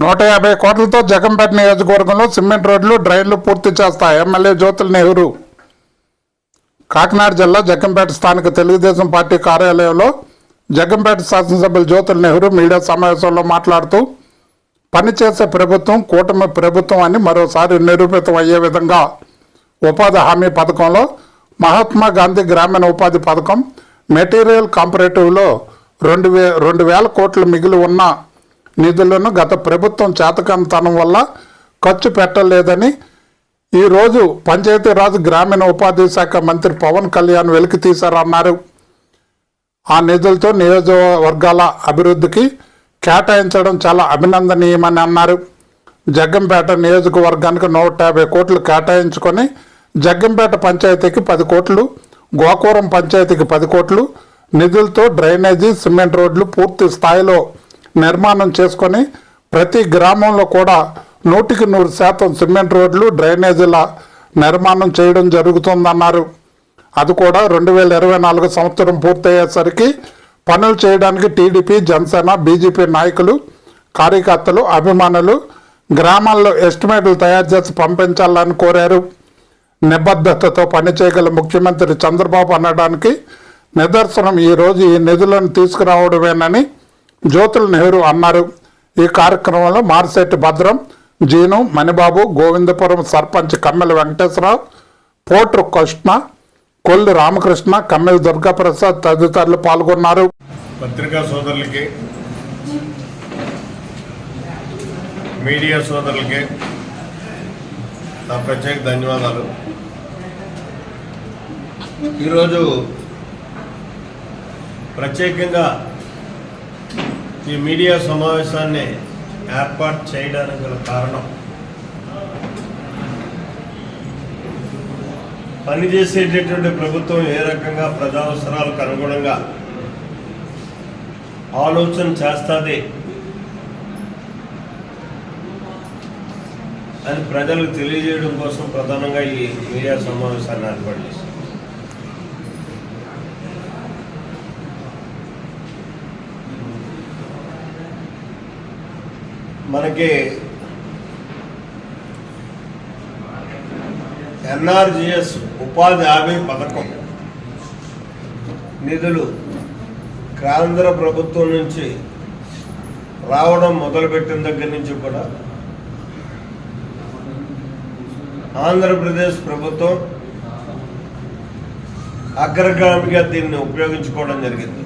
నూట యాభై కోట్లతో జగంపేట నియోజకవర్గంలో సిమెంట్ రోడ్లు డ్రైన్లు పూర్తి చేస్తా ఎమ్మెల్యే జ్యోతుల నెహ్రూ. కాకినాడ జిల్లా జగంపేట స్థానిక తెలుగుదేశం పార్టీ కార్యాలయంలో జగంపేట శాసనసభ్యులు జ్యోతుల నెహ్రూ మీడియా సమావేశంలో మాట్లాడుతూ పనిచేసే ప్రభుత్వం కూటమి ప్రభుత్వం అని మరోసారి నిరూపితం అయ్యే విధంగా ఉపాధి హామీ పథకంలో మహాత్మా గాంధీ గ్రామీణ ఉపాధి పథకం మెటీరియల్ కాంపరేటివ్లో రెండు వే రెండు వేల కోట్లు మిగిలి ఉన్న నిధులను గత ప్రభుత్వం చేతకంతనం వల్ల ఖర్చు పెట్టలేదని ఈరోజు పంచాయతీరాజ్ గ్రామీణ ఉపాధి శాఖ మంత్రి పవన్ కళ్యాణ్ వెలికి తీశారన్నారు. ఆ నిధులతో నియోజకవర్గాల అభివృద్ధికి కేటాయించడం చాలా అభినందనీయమని అన్నారు. జగ్గంపేట నియోజకవర్గానికి నూట యాభై కోట్లు కేటాయించుకొని జగ్గంపేట పంచాయతీకి పది కోట్లు గోకూరం పంచాయతీకి పది కోట్లు నిధులతో డ్రైనేజీ సిమెంట్ రోడ్లు పూర్తి స్థాయిలో నిర్మాణం చేసుకొని ప్రతి గ్రామంలో కూడా నూటికి నూరు శాతం సిమెంట్ రోడ్లు డ్రైనేజీల నిర్మాణం చేయడం జరుగుతుందన్నారు. అది కూడా రెండు వేల ఇరవై నాలుగు సంవత్సరం పూర్తయ్యేసరికి పనులు చేయడానికి టీడీపీ జనసేన బీజేపీ నాయకులు కార్యకర్తలు అభిమానులు గ్రామాల్లో ఎస్టిమేట్లు తయారు చేసి పంపించాలని కోరారు. నిబద్ధతతో పనిచేయగల ముఖ్యమంత్రి చంద్రబాబు అనడానికి నిదర్శనం ఈరోజు ఈ నిధులను తీసుకురావడమేనని జ్యోతుల నెహ్రూ అన్నారు. ఈ కార్యక్రమంలో మార్సెట్టి భద్రం జీను మణిబాబు గోవిందపురం సర్పంచ్ కమ్మెల వెంకటేశ్వరరావు పోట్రు కృష్ణ కొల్లు రామకృష్ణ కమ్మెల దుర్గాప్రసాద్ తదితరులు పాల్గొన్నారు. పత్రికా సోదరులకి మీడియా సోదరులకి నా ప్రత్యేక ధన్యవాదాలు. ఈరోజు ప్రత్యేకంగా ఈ మీడియా సమావేశాన్ని ఏర్పాటు చేయడానికి గల కారణం. పనిచేసేటటువంటి ప్రభుత్వం ఏ రకంగా ప్రజావసరాలకు అనుగుణంగా ఆలోచన చేస్తుంది అని ప్రజలకు తెలియజేయడం కోసం ప్రధానంగా ఈ మీడియా సమావేశాన్ని ఏర్పాటు చేశారు. మనకి ఎన్ఆర్జిఎస్ ఉపాధి హామీ పథకం నిధులు కేంద్ర ప్రభుత్వం నుంచి రావడం మొదలుపెట్టిన దగ్గర నుంచి కూడా ఆంధ్రప్రదేశ్ ప్రభుత్వం అగ్రగామిగా దీన్ని ఉపయోగించుకోవడం జరిగింది.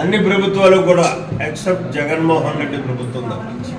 అన్ని ప్రభుత్వాలు కూడా ఎక్సెప్ట్ జగన్మోహన్ రెడ్డి ప్రభుత్వం తప్పించి.